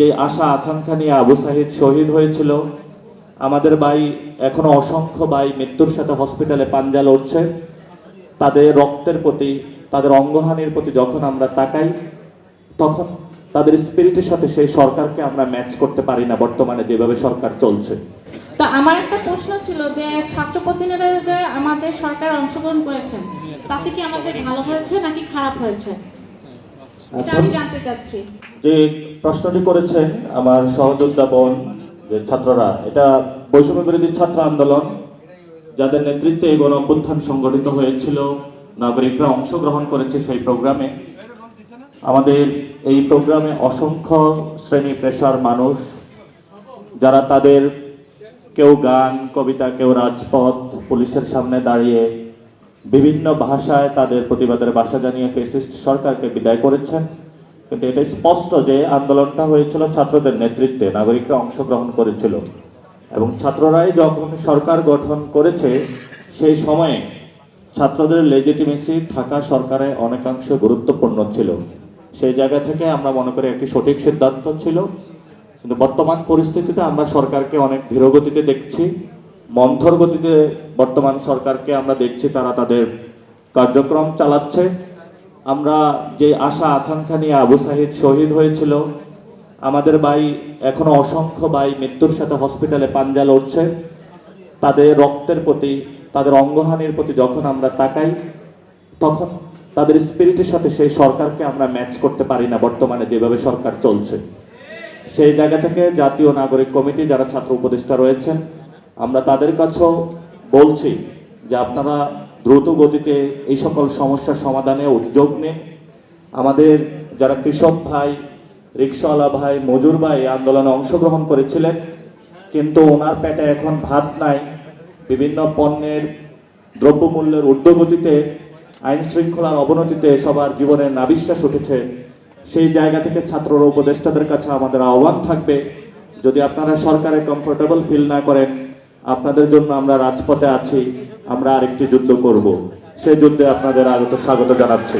যে আশা, আকাঙ্ক্ষা নিয়ে আবু সাহিদ শহীদ হয়েছিল, আমাদের ভাই, এখনও অসংখ্য ভাই মৃত্যুর সাথে হসপিটালে পাঞ্জা লড়ছে। তাদের রক্তের প্রতি, তাদের অঙ্গহানির প্রতি যখন আমরা তাকাই, তখন তাদের স্পিরিটের সাথে সেই সরকারকে আমরা ম্যাচ করতে পারি না বর্তমানে যেভাবে সরকার চলছে। তো আমার একটা প্রশ্ন ছিল যে ছাত্র প্রতিনিধিরা যে আমাদের সরকার অংশগ্রহণ করেছেন, তাতে কি আমাদের ভালো হয়েছে নাকি খারাপ হয়েছে? যে প্রশ্নটি করেছেন আমার সহযোদ্ধা বোন, যে ছাত্ররা, এটা বৈষম্য বিরোধী ছাত্র আন্দোলন, যাদের নেতৃত্বে এই গণ অভ্যুত্থান সংগঠিত হয়েছিল, নাগরিকরা অংশগ্রহণ করেছে সেই প্রোগ্রামে। আমাদের এই প্রোগ্রামে অসংখ্য শ্রেণি পেশার মানুষ, যারা তাদের কেউ গান, কবিতা, কেউ রাজপথ, পুলিশের সামনে দাঁড়িয়ে বিভিন্ন ভাষায় তাদের প্রতিবাদের ভাষা জানিয়ে ফেসিস্ট সরকারকে বিদায় করেছেন। কিন্তু এটা স্পষ্ট যে আন্দোলনটা হয়েছিল ছাত্রদের নেতৃত্বে, নাগরিকরা অংশগ্রহণ করেছিল। এবং ছাত্ররাই যখন সরকার গঠন করেছে, সেই সময়ে ছাত্রদের লেজিটিমেসি থাকা সরকারে অনেকাংশ গুরুত্বপূর্ণ ছিল। সেই জায়গা থেকে আমরা মনে করি একটি সঠিক সিদ্ধান্ত ছিল। কিন্তু বর্তমান পরিস্থিতিতে আমরা সরকারকে অনেক ধীরগতিতে দেখছি। মন্থর গতিতে বর্তমান সরকারকে আমরা দেখছি, তারা তাদের কার্যক্রম চালাচ্ছে। আমরা যে আশা, আকাঙ্ক্ষা নিয়ে আবু সাহিদ শহীদ হয়েছিল, আমাদের ভাই, এখনও অসংখ্য ভাই মৃত্যুর সাথে হসপিটালে পাঞ্জা লড়ছে। তাদের রক্তের প্রতি, তাদের অঙ্গহানির প্রতি যখন আমরা তাকাই, তখন তাদের স্পিরিটের সাথে সেই সরকারকে আমরা ম্যাচ করতে পারি না বর্তমানে যেভাবে সরকার চলছে। সেই জায়গা থেকে জাতীয় নাগরিক কমিটি, যারা ছাত্র উপদেষ্টা রয়েছেন আমরা তাদের কাছেও বলছি যে আপনারা দ্রুত গতিতে এই সকল সমস্যার সমাধানে উদ্যোগ নিন। আমাদের যারা কৃষক ভাই, রিক্সাওয়ালা ভাই, মজুর ভাই আন্দোলনে অংশগ্রহণ করেছিলেন, কিন্তু ওনার পেটে এখন ভাত নাই। বিভিন্ন পণ্যের দ্রব্যমূল্যের ঊর্ধ্বগতিতে আইন শৃঙ্খলার অবনতিতে সবার জীবনে নাবিশ্বাস উঠেছে। সেই জায়গা থেকে ছাত্র উপদেষ্টাদের কাছে আমাদের আহ্বান থাকবে, যদি আপনারা সরকারে কমফোর্টেবল ফিল না করেন আপনাদের জন্য আমরা রাজপথে আছি, আমরা আরেকটি যুদ্ধ করব। সেই যুদ্ধে আপনাদের আগত স্বাগত জানাচ্ছি।